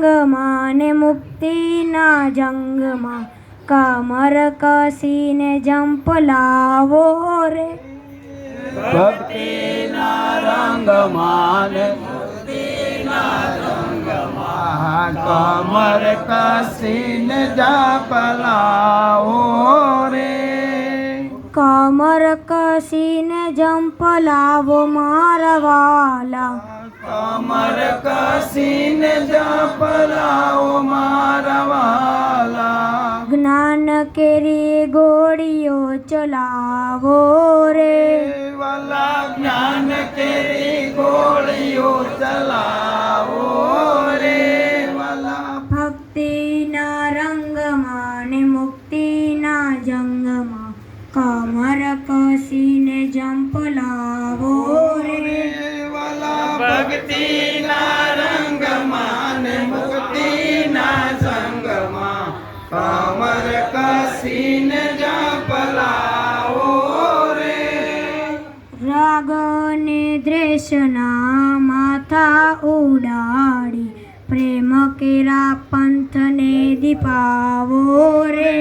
રંગમાં ને મુક્તિના જંગમાં કમર કસીને જંપ લાવો રે ભક્તિના રંગમાં ને મુક્તિના રંગમાં કમર કસીને જાપલાઓ રે કમર કસીને જંપ લાવો મારા વાલા કમર કસીને જાપલાઓ મારા વાલા. જ્ઞાન કેરી ગોળીઓ ચલાવો રે. વાલા જ્ઞાન કેરી ગોળીઓ ચલાવો રે. વાલા ભક્તિના રંગમાં ને મુક્તિના જંગમાં કમર કસીને જંપ લાવો રે વાલા ભક્તિના રંગમાં ને મુક્તિના સંગમાં કમર કસીને જાપલાઓ રે. રાગ ને માથા ઉડાડી, પ્રેમ કેરા પંથને દીપાવો રે.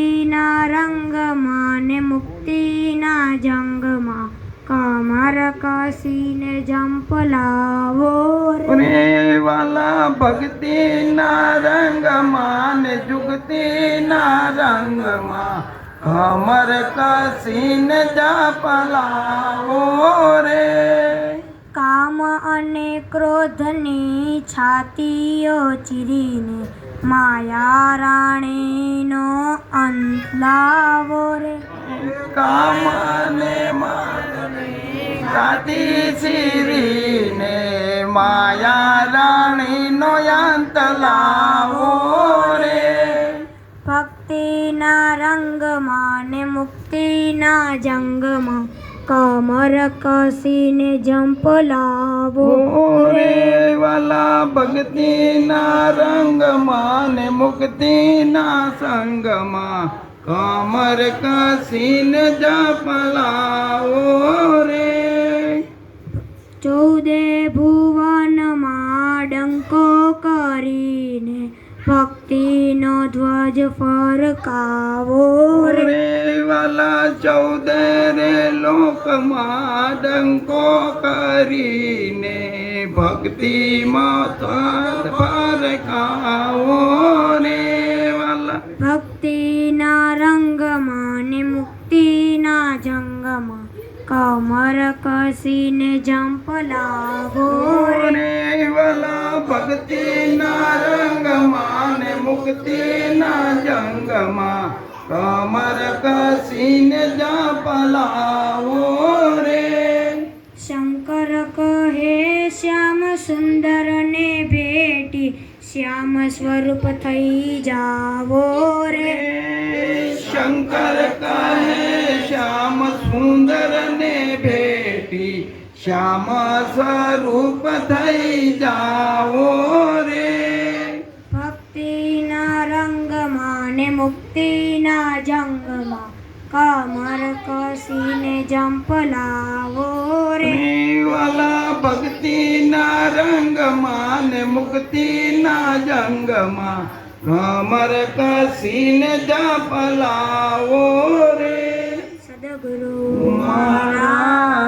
ભક્તિના રંગમાં ને મુક્તિના જંગમાં કમર કસીને જંપ લાવો રે રે વાલા ભક્તિના રંગમાં ને જુગતીના રંગમાં કમર કસીને જાપલાવો રે કામ અને ક્રોધની છાતીઓ ચીરીને માયા રાણીનો અંત લાવો રે. કામને માને કાતી સિરીને માયા રાણીનો અંત લાવો રે. ભક્તિના રંગમાં ને મુક્તિના જંગમાં કમર કસીને જંપ લાવો. રે વાલા ભક્તિના રંગમાં ને મુક્તિના સંગમાં કમર કસીને જપલાવો રે. ચૌદે ભુવનમાં ડંકો કરીને ભક્તિનો ધ્વજ ફરકાવો રે રે વાલા ચૌદ રે લોકમાં ડંકો કરીને ભક્તિમાં સાથ પર ખાવો રે વાલા ભક્તિના રંગમાં ને મુક્તિના જંગમાં કમર કસીને જંપ લાવો રે રે વાલા ભક્તિના જંગમાં કમર કસીને જાપલાવો રે શંકર કહે શ્યામ સુંદર ને ભેટી શ્યામ સ્વરૂપ થઈ જાવો રે શંકર કહે શ્યામ સુંદર ને ભેટી શ્યામ સ્વરૂપ થઈ જાઓ રંગમાં ને મુક્તિના જંગમાં કમર કસીને જંપ લાવો રે વાલા ભક્તિના રંગમાં ને મુક્તિના જંગમાં કમર કસીને જંપલાવો રે સદગુરુ મારા